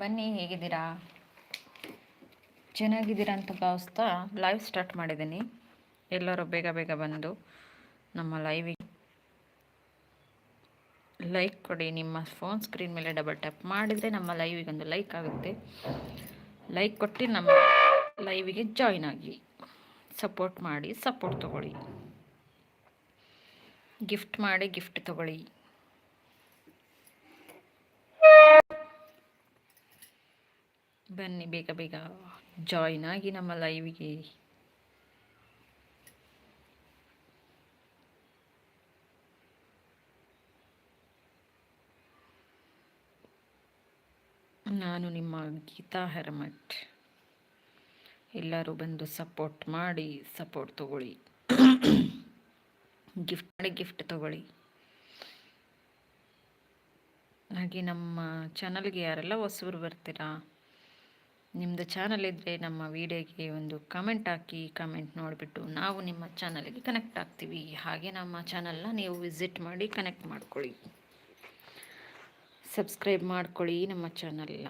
ಬನ್ನಿ, ಹೇಗಿದ್ದೀರಾ? ಚೆನ್ನಾಗಿದ್ದೀರಾ ಅಂತ ಭಾವಿಸ್ತಾ ಲೈವ್ ಸ್ಟಾರ್ಟ್ ಮಾಡಿದ್ದೀನಿ. ಎಲ್ಲರೂ ಬೇಗ ಬೇಗ ಬಂದು ನಮ್ಮ ಲೈವಿಗೆ ಲೈಕ್ ಕೊಡಿ. ನಿಮ್ಮ ಫೋನ್ ಸ್ಕ್ರೀನ್ ಮೇಲೆ ಡಬಲ್ ಟ್ಯಾಪ್ ಮಾಡಿದರೆ ನಮ್ಮ ಲೈವಿಗೆ ಒಂದು ಲೈಕ್ ಆಗುತ್ತೆ. ಲೈಕ್ ಕೊಟ್ಟು ನಮ್ಮ ಲೈವಿಗೆ ಜಾಯ್ನ್ ಆಗಿ ಸಪೋರ್ಟ್ ಮಾಡಿ ಸಪೋರ್ಟ್ ತಗೊಳ್ಳಿ. ಗಿಫ್ಟ್ ಮಾಡಿ ಗಿಫ್ಟ್ ತಗೊಳ್ಳಿ. ಬನ್ನಿ, ಬೇಗ ಬೇಗ ಜಾಯ್ನ್ ಆಗಿ ನಮ್ಮ ಲೈವಿಗೆ ನಾನು ನಿಮ್ಮ ಗೀತಾ ಹೆರಮಠ್. ಎಲ್ಲರೂ ಬಂದು ಸಪೋರ್ಟ್ ಮಾಡಿ ಸಪೋರ್ಟ್ ತಗೊಳ್ಳಿ. ಗಿಫ್ಟ್ ಮಾಡಿ ಗಿಫ್ಟ್ ತಗೊಳ್ಳಿ. ಹಾಗೆ ನಮ್ಮ ಚಾನಲ್ಗೆ ಯಾರೆಲ್ಲ ಹೊಸರು ಬರ್ತೀರಾ? ನಿಮ್ಮದು ಚಾನಲ್ ಇದ್ದರೆ ನಮ್ಮ ವಿಡಿಯೋಗೆ ಒಂದು ಕಮೆಂಟ್ ಹಾಕಿ ಕಮೆಂಟ್ ನೋಡಿಬಿಟ್ಟು ನಾವು ನಿಮ್ಮ ಚಾನಲ್ಗೆ ಕನೆಕ್ಟ್ ಆಗ್ತೀವಿ. ಹಾಗೆ ನಮ್ಮ ಚಾನಲ್ನ ನೀವು ವಿಸಿಟ್ ಮಾಡಿ ಕನೆಕ್ಟ್ ಮಾಡ್ಕೊಳ್ಳಿ. ಸಬ್ಸ್ಕ್ರೈಬ್ ಮಾಡ್ಕೊಳ್ಳಿ ನಮ್ಮ ಚಾನಲ್ನ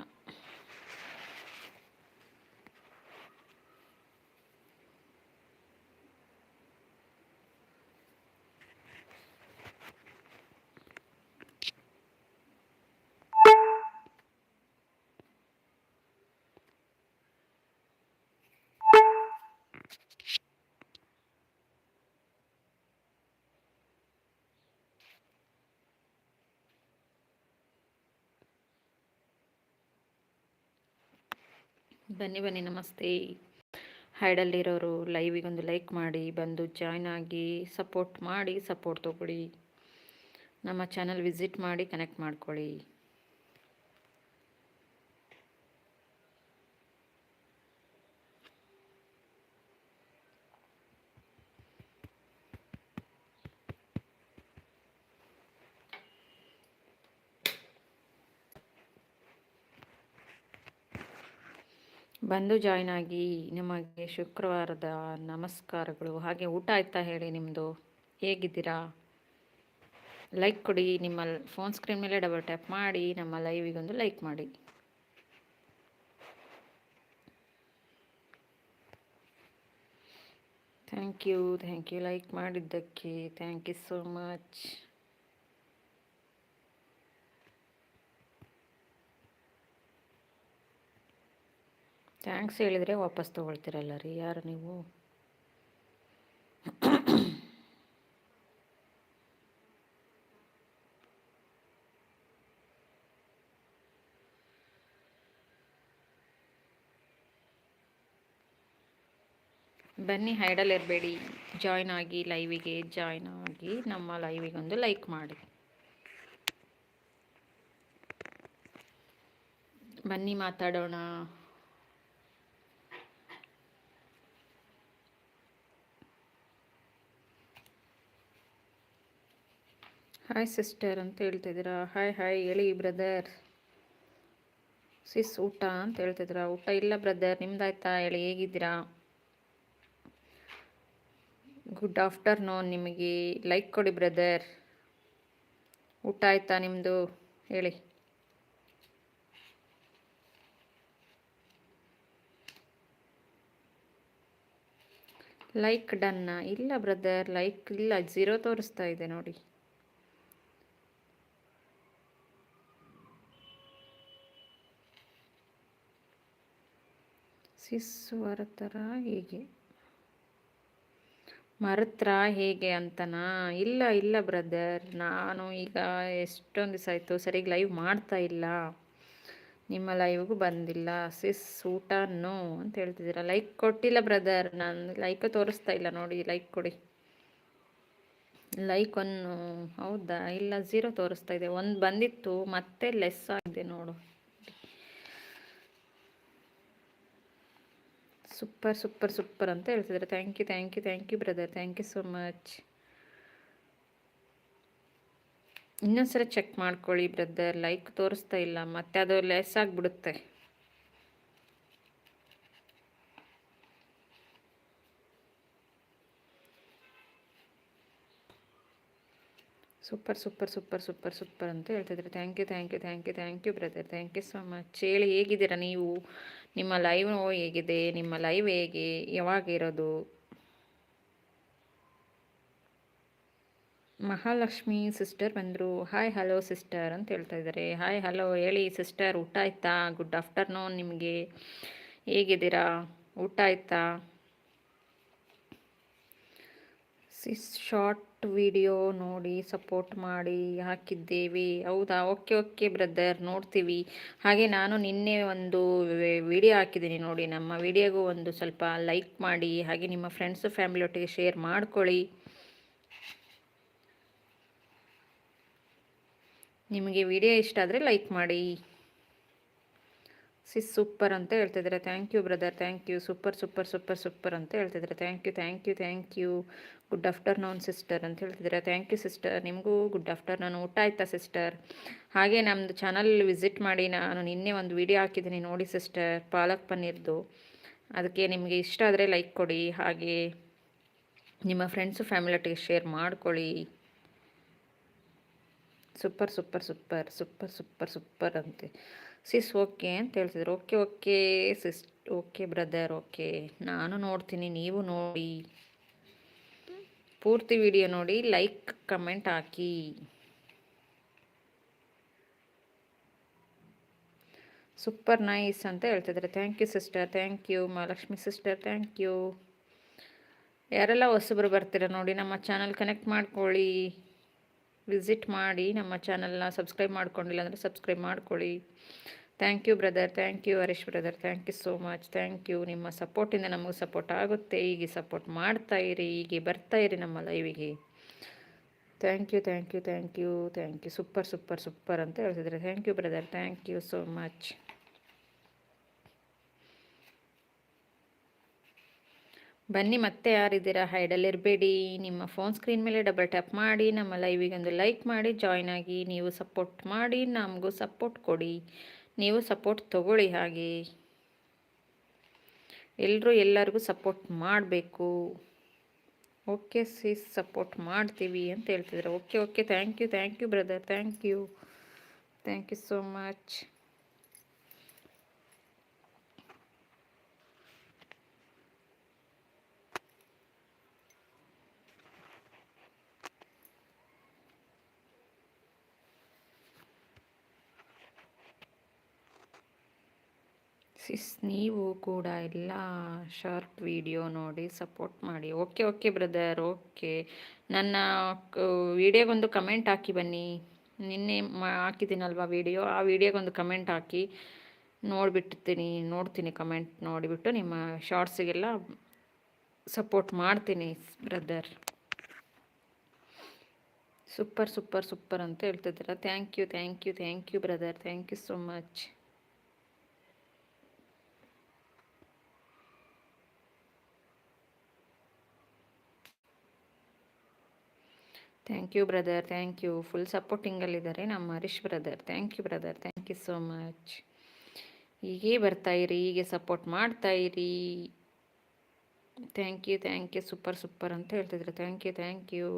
ಬನ್ನಿ ಬನ್ನಿ, ನಮಸ್ತೆ. ಹೈಡಲ್ಲಿರೋರು ಲೈವಿಗೊಂದು ಲೈಕ್ ಮಾಡಿ, ಬಂದು ಜಾಯ್ನ್ ಆಗಿ ಸಪೋರ್ಟ್ ಮಾಡಿ ಸಪೋರ್ಟ್ ತೊಗೊಳ್ಳಿ. ನಮ್ಮ ಚಾನಲ್ ವಿಸಿಟ್ ಮಾಡಿ ಕನೆಕ್ಟ್ ಮಾಡ್ಕೊಳ್ಳಿ. ಬಂದು ಜಾಯ್ನ್ ಆಗಿ ನಿಮಗೆ ಶುಕ್ರವಾರದ ನಮಸ್ಕಾರಗಳು. ಹಾಗೆ ಊಟ ಆಯ್ತಾ ಹೇಳಿ ನಿಮ್ಮದು ಹೇಗಿದ್ದೀರಾ? ಲೈಕ್ ಕೊಡಿ, ನಿಮ್ಮ ಫೋನ್ ಸ್ಕ್ರೀನ್ ಮೇಲೆ ಡಬಲ್ ಟ್ಯಾಪ್ ಮಾಡಿ, ನಮ್ಮ ಲೈವಿಗೊಂದು ಲೈಕ್ ಮಾಡಿ. Thank you thank you like ಮಾಡಿದ್ದಕ್ಕೆ thank you so much thanks ಹೇಳಿದರೆ ವಾಪಸ್ ತೊಗೊಳ್ತೀರಲ್ಲ ರೀ, ಯಾರು ನೀವು? ಬನ್ನಿ ಹೈಡಲ್ ಇರಬೇಡಿ, ಜಾಯ್ನ್ ಆಗಿ ಲೈವಿಗೆ ಜಾಯ್ನ್ ಆಗಿ ನಮ್ಮ ಲೈವಿಗೊಂದು ಲೈಕ್ ಮಾಡಿ. ಬನ್ನಿ ಮಾತಾಡೋಣ. ಹಾಯ್ ಸಿಸ್ಟರ್ ಅಂತ ಹೇಳ್ತಿದ್ದೀರಾ? ಹಾಯ್ ಹಾಯ್ ಹೇಳಿ ಬ್ರದರ್ ಸಿಸ್ ಊಟ ಅಂತ ಹೇಳ್ತಿದ್ದೀರಾ? ಊಟ ಇಲ್ಲ ಬ್ರದರ್ ನಿಮ್ದಾಯ್ತಾ? ಹೇಳಿ, ಹೇಗಿದ್ದೀರಾ? ಗುಡ್ ಆಫ್ಟರ್ನೂನ್ ನಿಮಗೆ. ಲೈಕ್ ಕೊಡಿ ಬ್ರದರ್ ಊಟ ಆಯ್ತಾ ನಿಮ್ಮದು ಹೇಳಿ. ಲೈಕ್ ಡನ್ನ ಇಲ್ಲ ಬ್ರದರ್ ಲೈಕ್ ಇಲ್ಲ. ಝೀರೋ ತೋರಿಸ್ತಾ ಇದೆ ನೋಡಿ. ಸಿಸ್ವರ ಥರ ಹೇಗೆ. ಮರತ್ರ ಹೇಗೆ ಅಂತನಾ? ಇಲ್ಲ ಇಲ್ಲ ಬ್ರದರ್. ನಾನು ಈಗ ಎಷ್ಟೊಂದು ದಿವಸ ಆಯಿತು ಸರಿಯಾಗಿ ಲೈವ್ ಮಾಡ್ತಾ ಇಲ್ಲ. ನಿಮ್ಮ ಲೈವ್ಗೂ ಬಂದಿಲ್ಲ. ಸಿಸ್ ಊಟ ನೋ ಅಂತ ಹೇಳ್ತಿದ್ದೀರಾ? ಲೈಕ್ ಕೊಟ್ಟಿಲ್ಲ ಬ್ರದರ್. ನಾನು ಲೈಕ್ ತೋರಿಸ್ತಾ ಇಲ್ಲ. ನೋಡಿ ಲೈಕ್ ಕೊಡಿ. ಲೈಕ್ ಒಂದು, ಹೌದಾ? ಇಲ್ಲ ಝೀರೋ ತೋರಿಸ್ತಾ ಇದೆ. ಒಂದು ಬಂದಿತ್ತು, ಮತ್ತೆ ಲೆಸ್ ಆಗಿದೆ ನೋಡು. ಸೂಪರ್ ಸೂಪರ್ ಸೂಪರ್ ಅಂತ ಹೇಳ್ತಿದ್ದಾರೆ. Thank you thank you thank you brother thank you so much ಇನ್ನೊಂದ್ಸಲ ಚೆಕ್ ಮಾಡ್ಕೊಳ್ಳಿ ಬ್ರದರ್ ಲೈಕ್ ತೋರಿಸ್ತಾ ಇಲ್ಲ. ಮತ್ತೆ ಅದು ಲೆಸ್ ಆಗಿಬಿಡುತ್ತೆ. Super super super super super ಅಂತ ಹೇಳ್ತಿದ್ರೆ thank you thank you thank you thank you brother thank you so much ಹೇಳಿ, ಹೇಗಿದ್ದೀರಾ ನೀವು? ನಿಮ್ಮ ಲೈವ್ ಹೇಗಿದೆ? ನಿಮ್ಮ ಲೈವ್ ಹೇಗೆ? ಯಾವಾಗ ಇರೋದು ಮಹಾಲಕ್ಷ್ಮಿ ಸಿಸ್ಟರ್ ಬಂದರು. ಹಾಯ್ ಹಲೋ ಸಿಸ್ಟರ್ ಅಂತ ಹೇಳ್ತಾ ಇದ್ದಾರೆ. ಹಾಯ್ ಹಲೋ ಹೇಳಿ ಸಿಸ್ಟರ್ ಊಟ ಆಯ್ತಾ? ಗುಡ್ ಆಫ್ಟರ್ನೂನ್ ನಿಮಗೆ. ಹೇಗಿದ್ದೀರಾ? ಊಟ ಆಯ್ತಾ? ಸಿಸ್ ಶಾರ್ಟ್ ವಿಡಿಯೋ ನೋಡಿ ಸಪೋರ್ಟ್ ಮಾಡಿ ಹಾಕಿದ್ದೇವೆ. ಹೌದಾ? ಓಕೆ ಓಕೆ ಬ್ರದರ್ ನೋಡ್ತೀವಿ. ಹಾಗೆ ನಾನು ನಿನ್ನೆ ಒಂದು ವಿಡಿಯೋ ಹಾಕಿದ್ದೀನಿ ನೋಡಿ. ನಮ್ಮ ವಿಡಿಯೋಗೂ ಒಂದು ಸ್ವಲ್ಪ ಲೈಕ್ ಮಾಡಿ. ಹಾಗೆ ನಿಮ್ಮ ಫ್ರೆಂಡ್ಸ್ ಫ್ಯಾಮಿಲಿ ಒಟ್ಟಿಗೆ ಶೇರ್ ಮಾಡ್ಕೊಳ್ಳಿ. ನಿಮಗೆ ವಿಡಿಯೋ ಇಷ್ಟ ಆದರೆ ಲೈಕ್ ಮಾಡಿ. ಸಿಸ್ ಸೂಪರ್ ಅಂತ ಹೇಳ್ತಿದ್ದಾರೆ. Thank you brother, thank you. Super super super super ಅಂತ ಹೇಳ್ತಿದ್ದಾರೆ. Thank you thank you thank you. Good afternoon sister ಅಂತ ಹೇಳ್ತಿದ್ದಾರೆ. Thank you sister. ನಿಮಗೂ ಗುಡ್ ಆಫ್ಟರ್ನೂನ್. ಊಟ ಆಯ್ತಾ ಸಿಸ್ಟರ್? ಹಾಗೆ ನಮ್ಮದು ಚಾನಲ್ ವಿಸಿಟ್ ಮಾಡಿ, ನಾನು ನಿನ್ನೆ ಒಂದು ವಿಡಿಯೋ ಹಾಕಿದ್ದೀನಿ ನೋಡಿ ಸಿಸ್ಟರ್, ಪಾಲಕ್ ಪನ್ನೀರ್ದು. ಅದಕ್ಕೆ ನಿಮಗೆ ಇಷ್ಟ ಆದರೆ ಲೈಕ್ ಕೊಡಿ. ಹಾಗೆ ನಿಮ್ಮ ಫ್ರೆಂಡ್ಸು ಫ್ಯಾಮಿಲಿಯೊಟ್ಟಿಗೆ ಶೇರ್ ಮಾಡ್ಕೊಳ್ಳಿ. Super super super super super super ಅಂತೆ. ಸಿಸ್ ಓಕೆ ಅಂತ ಹೇಳ್ತಿದ್ರು. Okay okay sis okay brother okay ನಾನು ನೋಡ್ತೀನಿ, ನೀವು ನೋಡಿ. ಪೂರ್ತಿ ವಿಡಿಯೋ ನೋಡಿ ಲೈಕ್ ಕಮೆಂಟ್ ಹಾಕಿ. ಸೂಪರ್ ನೈಸ್ ಅಂತ ಹೇಳ್ತಿದ್ದಾರೆ thank you sister thank you Mahalakshmi sister thank you ಯಾರೆಲ್ಲ ಹೊಸಬ್ರು ಬರ್ತೀರ ನೋಡಿ, ನಮ್ಮ ಚಾನಲ್ ಕನೆಕ್ಟ್ ಮಾಡ್ಕೊಳ್ಳಿ. ವಿಸಿಟ್ ಮಾಡಿ ನಮ್ಮ ಚಾನಲ್ನ ಸಬ್ಸ್ಕ್ರೈಬ್ ಮಾಡ್ಕೊಂಡಿಲ್ಲ ಅಂದರೆ ಸಬ್ಸ್ಕ್ರೈಬ್ ಮಾಡ್ಕೊಳ್ಳಿ. Thank you brother thank you Harish brother thank you so much thank you ನಿಮ್ಮ ಸಪೋರ್ಟಿಂದ ನಮಗೆ ಸಪೋರ್ಟ್ ಆಗುತ್ತೆ. ಹೀಗೆ ಸಪೋರ್ಟ್ ಮಾಡ್ತಾ ಇರಿ, ಹೀಗೆ ಬರ್ತಾ ಇರಿ ನಮ್ಮ ಲೈವಿಗೆ thank you thank you thank you thank you super super super ಅಂತ ಹೇಳ್ತಿದ್ರೆ thank you brother thank you so much ಬನ್ನಿ ಮತ್ತೆ ಯಾರಿದ್ದೀರಾ? ಹೈಡಲ್ಲಿರಬೇಡಿ. ನಿಮ್ಮ ಫೋನ್ ಸ್ಕ್ರೀನ್ ಮೇಲೆ ಡಬಲ್ ಟ್ಯಾಪ್ ಮಾಡಿ, ನಮ್ಮ ಲೈವಿಗೆ ಒಂದು ಲೈಕ್ ಮಾಡಿ ಜಾಯ್ನ್ ಆಗಿ ನೀವು ಸಪೋರ್ಟ್ ಮಾಡಿ, ನಮಗೂ ಸಪೋರ್ಟ್ ಕೊಡಿ. ನೀವು ಸಪೋರ್ಟ್ ತಗೊಳ್ಳಿ ಹಾಗೆ. ಎಲ್ಲರೂ ಎಲ್ಲರಿಗೂ ಸಪೋರ್ಟ್ ಮಾಡಬೇಕು. ಓಕೆ ಸಿಸ್ ಸಪೋರ್ಟ್ ಮಾಡ್ತೀವಿ ಅಂತ ಹೇಳ್ತಿದ್ರು. Okay okay thank you thank you brother thank you thank you so much sis ನೀವು ಕೂಡ ಎಲ್ಲ ಶಾರ್ಟ್ ವಿಡಿಯೋ ನೋಡಿ ಸಪೋರ್ಟ್ ಮಾಡಿ. ಓಕೆ ಓಕೆ ಬ್ರದರ್ ಓಕೆ ನನ್ನ ವಿಡಿಯೋಗೊಂದು ಕಮೆಂಟ್ ಹಾಕಿ ಬನ್ನಿ. ನಿನ್ನೆ ಹಾಕಿದ್ದೀನಲ್ವ ವಿಡಿಯೋ ಆ ವಿಡಿಯೋಗೊಂದು ಕಮೆಂಟ್ ಹಾಕಿ ನೋಡಿಬಿಟ್ಟಿರ್ತೀನಿ. ನೋಡ್ತೀನಿ ಕಮೆಂಟ್ ನೋಡಿಬಿಟ್ಟು ನಿಮ್ಮ ಶಾರ್ಟ್ಸಿಗೆಲ್ಲ ಸಪೋರ್ಟ್ ಮಾಡ್ತೀನಿ ಬ್ರದರ್ ಸೂಪರ್ ಸೂಪರ್ ಸೂಪರ್ ಅಂತ ಹೇಳ್ತಿದ್ದೀರಾ. Thank you thank you thank you brother thank you so much thank you brother thank you full ಸಪೋರ್ಟಿಂಗಲ್ಲಿದ್ದಾರೆ ನಮ್ಮ Harish brother thank you brother thank you so much ಹೀಗೆ ಬರ್ತಾಯಿರಿ ಹೀಗೆ support ಮಾಡ್ತಾಯಿರಿ thank you thank you super super ಅಂತ ಹೇಳ್ತಿದ್ರು. Thank you thank you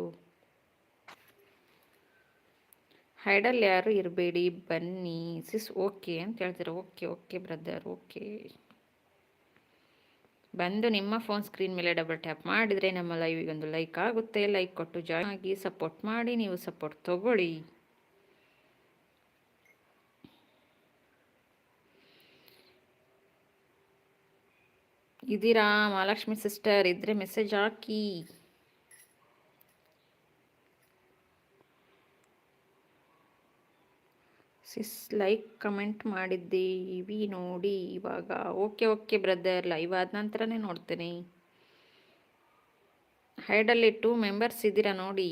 ಹೈಡಲ್ಲಿ ಯಾರು ಇರಬೇಡಿ, ಬನ್ನಿ. ಸಿಸ್ ಓಕೆ ಅಂತ ಹೇಳ್ತಿದ್ರು. ಓಕೆ ಓಕೆ ಬ್ರದರ್ ಓಕೆ ಬಂದು ನಿಮ್ಮ ಫೋನ್ ಸ್ಕ್ರೀನ್ ಮೇಲೆ ಡಬಲ್ ಟ್ಯಾಪ್ ಮಾಡಿದರೆ ನಮ್ಮ ಲೈವಿಗೆ ಒಂದು ಲೈಕ್ ಆಗುತ್ತೆ. ಲೈಕ್ ಕೊಟ್ಟು ಜಾಯ್ ಆಗಿ ಸಪೋರ್ಟ್ ಮಾಡಿ, ನೀವು ಸಪೋರ್ಟ್ ತಗೊಳ್ಳಿ. ಇದ್ದೀರಾ ಮಹಾಲಕ್ಷ್ಮಿ ಸಿಸ್ಟರ್ ಇದ್ರೆ ಮೆಸೇಜ್ ಹಾಕಿ. ಸಿಸ್ ಲೈಕ್ ಕಮೆಂಟ್ ಮಾಡಿದ್ದೀವಿ ನೋಡಿ ಇವಾಗ. ಓಕೆ ಓಕೆ ಬ್ರದರ್ ಲೈವ್ ಆದ ನಂತರನೇ ನೋಡ್ತೇನೆ. ಹೈಡಲ್ಲಿ ಟೂ ಮೆಂಬರ್ಸ್ ಇದ್ದೀರಾ ನೋಡಿ.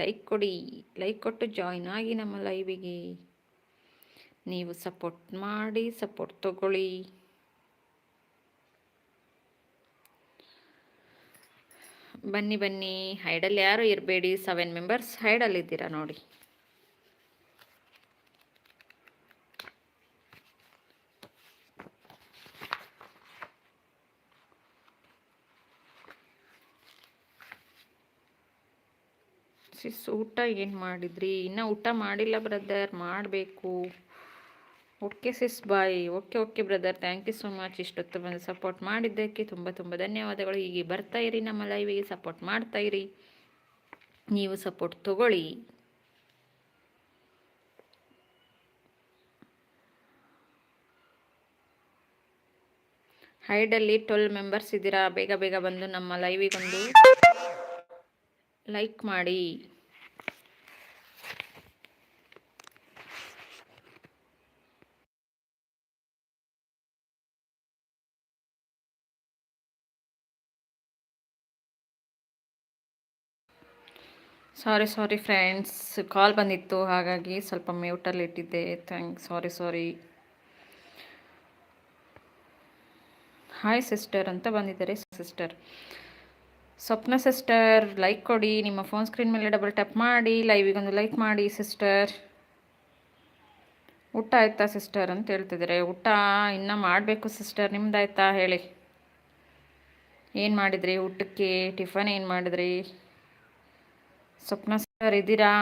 ಲೈಕ್ ಕೊಡಿ. ಲೈಕ್ ಕೊಟ್ಟು ಜಾಯ್ನ್ ಆಗಿ ನಮ್ಮ ಲೈವಿಗೆ ನೀವು ಸಪೋರ್ಟ್ ಮಾಡಿ ಸಪೋರ್ಟ್ ತಗೊಳ್ಳಿ. ಬನ್ನಿ ಬನ್ನಿ. ಹೈಡಲ್ಲಿ ಯಾರು ಇರಬೇಡಿ? ಸೆವೆನ್ ಮೆಂಬರ್ಸ್ ಹೈಡಲ್ಲಿದ್ದೀರಾ ನೋಡಿ. ಸಿಸ್ ಊಟ ಏನು ಮಾಡಿದ್ರಿ? ಇನ್ನೂ ಊಟ ಮಾಡಿಲ್ಲ ಬ್ರದರ್ ಮಾಡಬೇಕು. Okay sis bye okay okay brother thank you so much ಇಷ್ಟೊತ್ತು ಬಂದು ಸಪೋರ್ಟ್ ಮಾಡಿದ್ದಕ್ಕೆ ತುಂಬ ತುಂಬ ಧನ್ಯವಾದಗಳು. ಹೀಗೆ ಬರ್ತಾ ಇರಿ ನಮ್ಮ ಲೈವಿಗೆ ಸಪೋರ್ಟ್ ಮಾಡ್ತಾ ಇರಿ. ನೀವು ಸಪೋರ್ಟ್ ತಗೊಳ್ಳಿ. ಹೈಡಲ್ಲಿ ಟ್ವೆಲ್ ಮೆಂಬರ್ಸ್ ಇದ್ದೀರಾ? ಬೇಗ ಬೇಗ ಬಂದು ನಮ್ಮ ಲೈವಿಗೊಂದು ಲೈಕ್ ಮಾಡಿ. ಸಾರಿ ಸಾರಿ ಫ್ರೆಂಡ್ಸ್ ಕಾಲ್ ಬಂದಿತ್ತು, ಹಾಗಾಗಿ ಸ್ವಲ್ಪ ಮ್ಯೂಟಲ್ಲಿ ಇಟ್ಟಿದ್ದೆ. Thank sorry sorry hi sister ಅಂತ ಬಂದಿದ್ದಾರೆ ಸಿಸ್ಟರ್ ಸ್ವಪ್ನ ಸಿಸ್ಟರ್ ಲೈಕ್ ಕೊಡಿ. ನಿಮ್ಮ ಫೋನ್ ಸ್ಕ್ರೀನ್ ಮೇಲೆ ಡಬಲ್ ಟ್ಯಾಪ್ ಮಾಡಿ. ಲೈವಿಗೊಂದು ಲೈಕ್ ಮಾಡಿ ಸಿಸ್ಟರ್ ಊಟ ಆಯ್ತಾ ಸಿಸ್ಟರ್ ಅಂತ ಹೇಳ್ತಿದ್ದಾರೆ. ಊಟ ಇನ್ನೂ ಮಾಡಬೇಕು ಸಿಸ್ಟರ್ ನಿಮ್ದಾಯ್ತಾ? ಹೇಳಿ. ಏನು ಮಾಡಿದ್ರಿ ಊಟಕ್ಕೆ? ಟಿಫನ್ ಏನು ಮಾಡಿದ್ರಿ? ಸ್ವಪ್ನ ಸರ್ ಇದ್ದೀರಾ?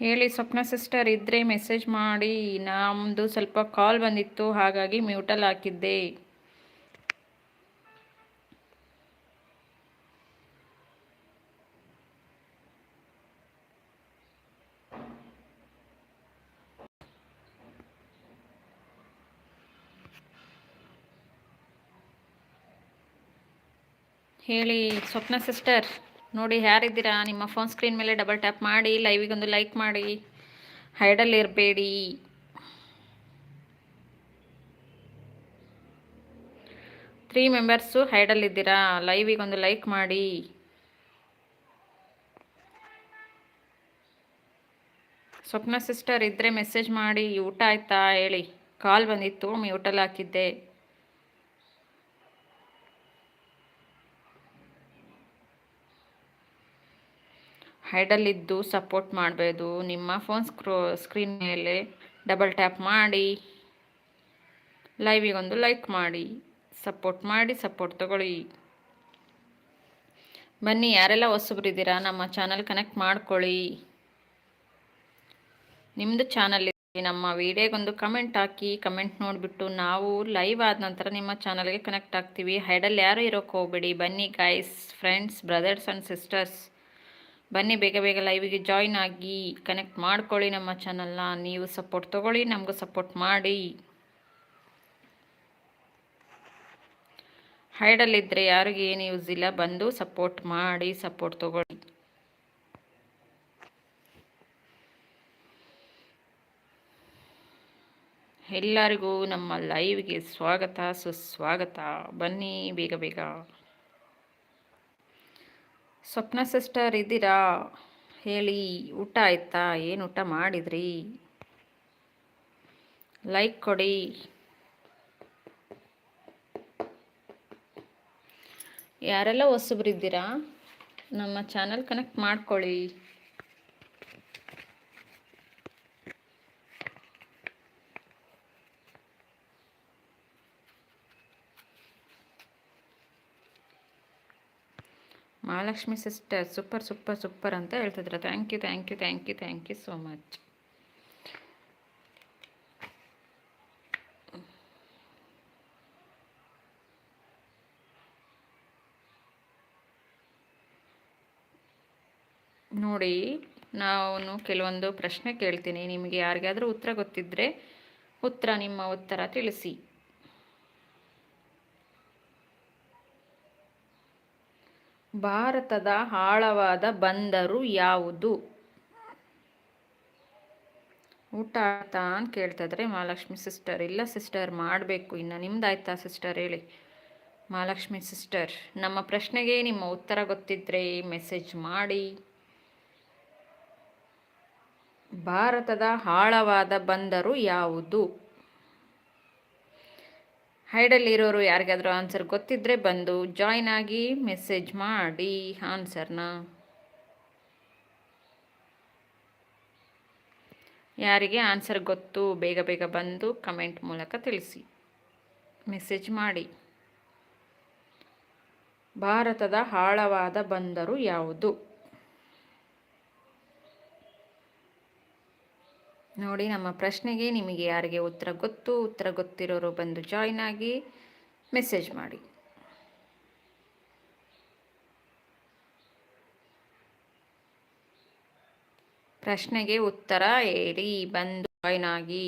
ಹೇಳಿ ಸ್ವಪ್ನ ಸಿಸ್ಟರ್ ಇದ್ದರೆ ಮೆಸೇಜ್ ಮಾಡಿ. ನಮ್ಮದು ಸ್ವಲ್ಪ ಕಾಲ್ ಬಂದಿತ್ತು, ಹಾಗಾಗಿ ಮ್ಯೂಟಲ್ ಹಾಕಿದ್ದೆ. ಹೇಳಿ ಸ್ವಪ್ನ ಸಿಸ್ಟರ್, ನೋಡಿ ಯಾರಿದ್ದೀರಾ? ನಿಮ್ಮ ಫೋನ್ ಸ್ಕ್ರೀನ್ ಮೇಲೆ ಡಬಲ್ ಟ್ಯಾಪ್ ಮಾಡಿ ಲೈವಿಗೊಂದು ಲೈಕ್ ಮಾಡಿ. ಹೈಡಲ್ಲಿ ಇರಬೇಡಿ. ತ್ರೀ ಮೆಂಬರ್ಸು ಹೈಡಲ್ಲಿದ್ದೀರಾ ಲೈವಿಗೊಂದು ಲೈಕ್ ಮಾಡಿ. ಸ್ವಪ್ನ ಸಿಸ್ಟರ್ ಇದ್ದರೆ ಮೆಸೇಜ್ ಮಾಡಿ, ಊಟ ಆಯ್ತಾ ಹೇಳಿ? ಕಾಲ್ ಬಂದಿತ್ತು ಮ್ಯೂಟಲ್ಲಿ ಹಾಕಿದ್ದೆ. ಹೈಡಲ್ಲಿದ್ದು ಸಪೋರ್ಟ್ ಮಾಡಬೇಕು ನಿಮ್ಮ ಫೋನ್ ಸ್ಕ್ರೋ ಸ್ಕ್ರೀನ್ ಮೇಲೆ ಡಬಲ್ ಟ್ಯಾಪ್ ಮಾಡಿ ಲೈವಿಗೊಂದು ಲೈಕ್ ಮಾಡಿ ಸಪೋರ್ಟ್ ಮಾಡಿ ಸಪೋರ್ಟ್ ತಗೊಳ್ಳಿ. ಬನ್ನಿ, ಯಾರೆಲ್ಲ ಹೊಸಬ್ರಿದ್ದೀರಾ ನಮ್ಮ ಚಾನಲ್ ಕನೆಕ್ಟ್ ಮಾಡ್ಕೊಳ್ಳಿ. ನಿಮ್ಮದು ಚಾನಲ್ ನಮ್ಮ ವಿಡಿಯೋಗೊಂದು ಕಮೆಂಟ್ ಹಾಕಿ ಕಮೆಂಟ್ ನೋಡಿಬಿಟ್ಟು ನಾವು ಲೈವ್ ಆದ ನಂತರ ನಿಮ್ಮ ಚಾನಲ್ಗೆ ಕನೆಕ್ಟ್ ಆಗ್ತೀವಿ. ಹೈಡಲ್ಲಿ ಯಾರು ಇರೋಕ್ಕೆ ಹೋಗ್ಬೇಡಿ. ಬನ್ನಿ guys friends brothers and sisters ಬನ್ನಿ, ಬೇಗ ಬೇಗ ಲೈವಿಗೆ ಜಾಯ್ನ್ ಆಗಿ ಕನೆಕ್ಟ್ ಮಾಡ್ಕೊಳ್ಳಿ ನಮ್ಮ ಚಾನಲ್ನ ನೀವು ಸಪೋರ್ಟ್ ತೊಗೊಳ್ಳಿ, ನಮಗೂ ಸಪೋರ್ಟ್ ಮಾಡಿ. ಹೈಡಲ್ಲಿದ್ದರೆ ಯಾರಿಗೂ ಏನು ಯೂಸ್ ಇಲ್ಲ, ಬಂದು ಸಪೋರ್ಟ್ ಮಾಡಿ ಸಪೋರ್ಟ್ ತೊಗೊಳ್ಳಿ. ಎಲ್ಲರಿಗೂ ನಮ್ಮ ಲೈವ್ಗೆ ಸ್ವಾಗತ, ಸುಸ್ವಾಗತ. ಬನ್ನಿ, ಬೇಗ ಬೇಗ. ಸ್ವಪ್ನ ಸಿಸ್ಟರ್ ಇದ್ದೀರಾ? ಹೇಳಿ, ಊಟ ಆಯ್ತಾ? ಏನು ಊಟ ಮಾಡಿದ್ರಿ? ಲೈಕ್ ಕೊಡಿ. ಯಾರೆಲ್ಲ ಹೊಸಬ್ರಿದ್ದೀರಾ? ನಮ್ಮ ಚಾನಲ್ ಕನೆಕ್ಟ್ ಮಾಡ್ಕೊಳ್ಳಿ. Mahalakshmi sister super super super ಅಂತ ಹೇಳ್ತಿದ್ರು. Thank you thank you thank you thank you so much ನೋಡಿ ನಾನು ಕೆಲವೊಂದು ಪ್ರಶ್ನೆ ಕೇಳ್ತೀನಿ. ನಿಮಗೆ ಯಾರಿಗಾದರೂ ಉತ್ತರ ಗೊತ್ತಿದ್ದರೆ ಉತ್ತರ, ನಿಮ್ಮ ಉತ್ತರ ತಿಳಿಸಿ. ಭಾರತದ ಆಳವಾದ ಬಂದರು ಯಾವುದು? ಊಟ ಆಯ್ತಾ ಅಂತ ಕೇಳ್ತಾಯಿದ್ರೆ ಮಹಾಲಕ್ಷ್ಮಿ ಸಿಸ್ಟರ್ ಇಲ್ಲ ಸಿಸ್ಟರ್ ಮಾಡಬೇಕು ಇನ್ನು. ನಿಮ್ದಾಯ್ತಾ ಸಿಸ್ಟರ್ ಹೇಳಿ? ಮಹಾಲಕ್ಷ್ಮಿ ಸಿಸ್ಟರ್ ನಮ್ಮ ಪ್ರಶ್ನೆಗೆ ನಿಮ್ಮ ಉತ್ತರ ಗೊತ್ತಿದ್ರೆ ಮೆಸೇಜ್ ಮಾಡಿ. ಭಾರತದ ಆಳವಾದ ಬಂದರು ಯಾವುದು? ಹೈಡಲ್ಲಿರೋರು ಯಾರಿಗಾದರೂ ಆನ್ಸರ್ ಗೊತ್ತಿದ್ದರೆ ಬಂದು ಜಾಯ್ನ್ ಆಗಿ ಮೆಸೇಜ್ ಮಾಡಿ ಆನ್ಸರ್ನ ಯಾರಿಗೆ ಆನ್ಸರ್ ಗೊತ್ತು, ಬೇಗ ಬೇಗ ಬಂದು ಕಮೆಂಟ್ ಮೂಲಕ ತಿಳಿಸಿ. ಮೆಸೇಜ್ ಮಾಡಿ. ಭಾರತದ ಆಳವಾದ ಬಂದರು ಯಾವುದು? ನೋಡಿ, ನಮ್ಮ ಪ್ರಶ್ನೆಗೆ ನಿಮಗೆ ಯಾರಿಗೆ ಉತ್ತರ ಗೊತ್ತು? ಉತ್ತರ ಗೊತ್ತಿರೋರು ಬಂದು ಜಾಯ್ನ್ ಆಗಿ ಮೆಸೇಜ್ ಮಾಡಿ. ಪ್ರಶ್ನೆಗೆ ಉತ್ತರ ಹೇಳಿ, ಬಂದು ಜಾಯ್ನ್ ಆಗಿ.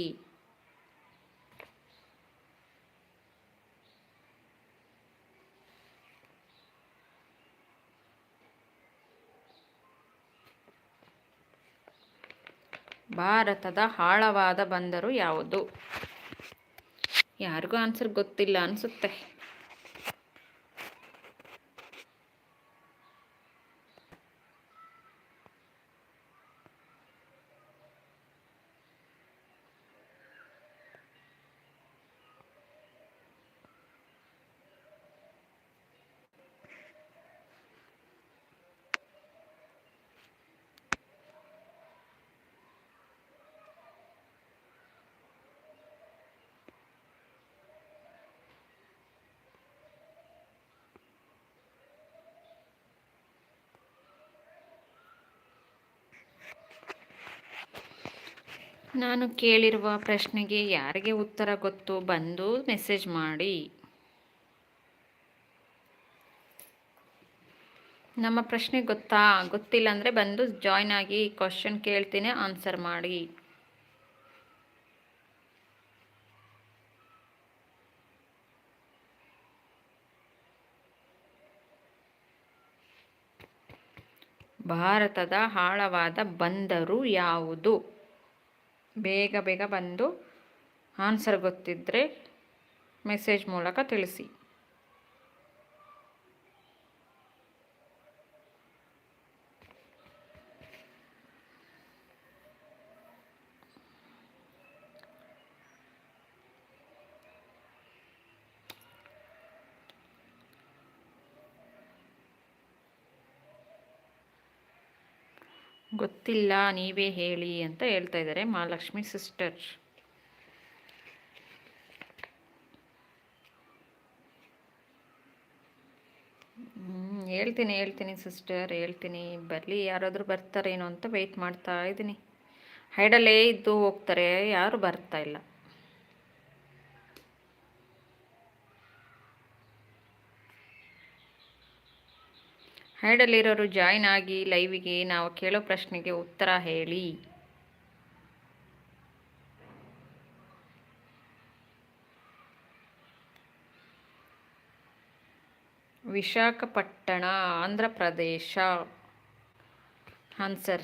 ಭಾರತದ ಆಳವಾದ ಬಂದರು ಯಾವುದು? ಯಾರಿಗೂ ಆನ್ಸರ್ ಗೊತ್ತಿಲ್ಲ ಅನಿಸುತ್ತೆ. ನಾನು ಕೇಳಿರುವ ಪ್ರಶ್ನೆಗೆ ಯಾರಿಗೆ ಉತ್ತರ ಗೊತ್ತು ಬಂದು ಮೆಸೇಜ್ ಮಾಡಿ. ನಮ್ಮ ಪ್ರಶ್ನೆ ಗೊತ್ತಾ? ಗೊತ್ತಿಲ್ಲ ಅಂದರೆ ಬಂದು ಜಾಯ್ನ್ ಆಗಿ ಕ್ವಶನ್ ಕೇಳ್ತೀನಿ ಆನ್ಸರ್ ಮಾಡಿ. ಭಾರತದ ಆಳವಾದ ಬಂದರು ಯಾವುದು? ಬೇಗ ಬೇಗ ಬಂದು ಆನ್ಸರ್ ಗೊತ್ತಿದ್ದರೆ ಮೆಸೇಜ್ ಮೂಲಕ ತಿಳಿಸಿ. ಗೊತ್ತಿಲ್ಲ, ನೀವೇ ಹೇಳಿ ಅಂತ ಹೇಳ್ತಾ ಇದ್ದಾರೆ ಮಹಾಲಕ್ಷ್ಮಿ ಸಿಸ್ಟರ್ ಹೇಳ್ತೀನಿ ಹೇಳ್ತೀನಿ ಸಿಸ್ಟರ್ ಹೇಳ್ತೀನಿ. ಬರಲಿ, ಯಾರಾದರೂ ಬರ್ತಾರೇನೋ ಅಂತ ವೆಯ್ಟ್ ಮಾಡ್ತಾ ಇದ್ದೀನಿ. ಹೈಡಲ್ಲೇ ಇದ್ದು ಹೋಗ್ತಾರೆ, ಯಾರು ಬರ್ತಾ ಇಲ್ಲ. ಹೈಡಲ್ಲಿರೋರು ಜಾಯ್ನ್ ಆಗಿ ಲೈವಿಗೆ ನಾವು ಕೇಳೋ ಪ್ರಶ್ನೆಗೆ ಉತ್ತರ ಹೇಳಿ. ವಿಶಾಖಪಟ್ಟಣ ಆಂಧ್ರ ಪ್ರದೇಶ. ಆನ್ಸರ್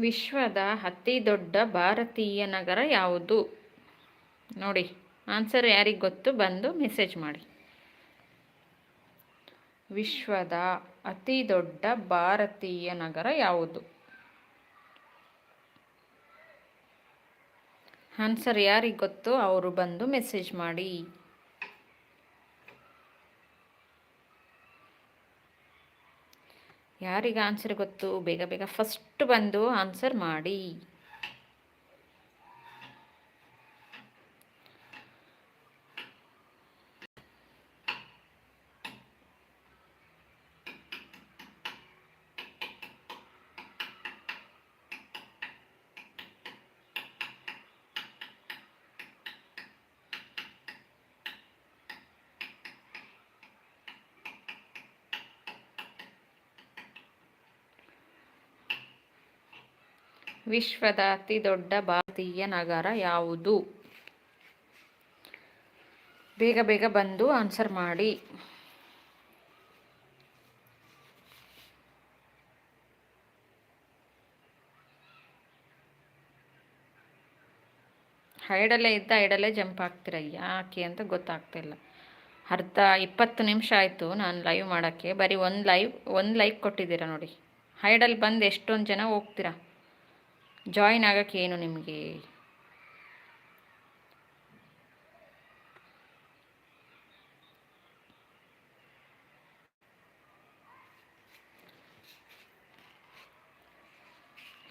ವಿಶ್ವದ ಅತಿ ದೊಡ್ಡ ಭಾರತೀಯ ನಗರ ಯಾವುದು? ನೋಡಿ ಆನ್ಸರ್ ಯಾರಿಗೆ ಗೊತ್ತು ಬಂದು ಮೆಸೇಜ್ ಮಾಡಿ. ವಿಶ್ವದ ಅತಿ ದೊಡ್ಡ ಭಾರತೀಯ ನಗರ ಯಾವುದು? ಆನ್ಸರ್ ಯಾರಿಗೆ ಗೊತ್ತು? ಅವರು ಬಂದು ಮೆಸೇಜ್ ಮಾಡಿ. ಯಾರಿಗೆ ಆನ್ಸರ್ ಗೊತ್ತು? ಬೇಗ ಬೇಗ ಫಸ್ಟ್ ಬಂದು ಆನ್ಸರ್ ಮಾಡಿ. ವಿಶ್ವದ ಅತಿ ದೊಡ್ಡ ಭಾರತೀಯ ನಗರ ಯಾವುದು? ಬೇಗ ಬೇಗ ಬಂದು ಆನ್ಸರ್ ಮಾಡಿ. ಹೈಡಲ್ಲೇ ಇದ್ದ ಹೈಡಲ್ಲೇ ಜಂಪ್ ಆಗ್ತಿರ ಯಾಕೆ ಅಂತ ಗೊತ್ತಾಗ್ತಿಲ್ಲ ಅರ್ಧ ಇಪ್ಪತ್ತು ನಿಮಿಷ ಆಯಿತು ನಾನು ಲೈವ್ ಮಾಡೋಕ್ಕೆ. ಬರೀ ಒಂದು ಲೈವ್ ಒಂದು ಲೈಕ್ ಕೊಟ್ಟಿದ್ದೀರಾ ನೋಡಿ. ಹೈಡಲ್ ಬಂದು ಎಷ್ಟೊಂದು ಜನ ಹೋಗ್ತೀರಾ? ಜಾಯಿನ್ ಆಗೋಕ್ಕೇನು ನಿಮಗೆ?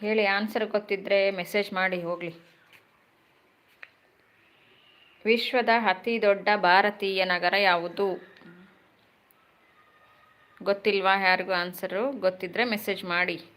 ಹೇಳಿ ಆನ್ಸರ್ ಗೊತ್ತಿದ್ದರೆ ಮೆಸೇಜ್ ಮಾಡಿ, ಹೋಗಲಿ. ವಿಶ್ವದ ಅತಿ ದೊಡ್ಡ ಭಾರತೀಯ ನಗರ ಯಾವುದು? ಗೊತ್ತಿಲ್ವಾ? ಯಾರಿಗೂ ಆನ್ಸರು ಗೊತ್ತಿದ್ದರೆ ಮೆಸೇಜ್ ಮಾಡಿ.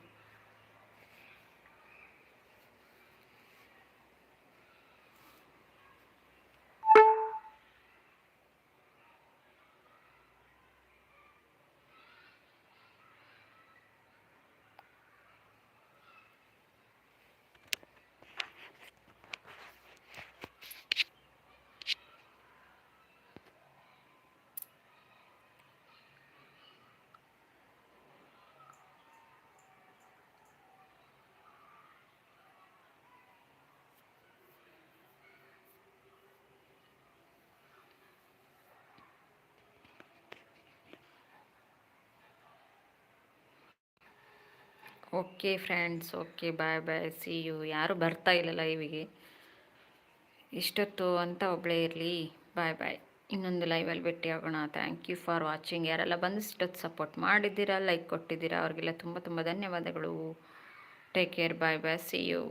Okay friends, okay, bye bye see you ಯಾರು ಬರ್ತಾ ಇಲ್ಲ ಲೈವಿಗೆ ಇಷ್ಟೊತ್ತು ಅಂತ ಒಬ್ಬಳೇ ಇರಲಿ. ಬಾಯ್ ಬಾಯ್. ಇನ್ನೊಂದು ಲೈವಲ್ಲಿ ಭೇಟಿ ಆಗೋಣ. ಥ್ಯಾಂಕ್ ಯು ಫಾರ್ ವಾಚಿಂಗ್ ಯಾರೆಲ್ಲ ಬಂದು ಇಷ್ಟೊತ್ತು ಸಪೋರ್ಟ್ ಮಾಡಿದ್ದೀರಾ ಲೈಕ್ ಕೊಟ್ಟಿದ್ದೀರಾ, ಅವ್ರಿಗೆಲ್ಲ ತುಂಬ ತುಂಬ ಧನ್ಯವಾದಗಳು. Take care bye bye see you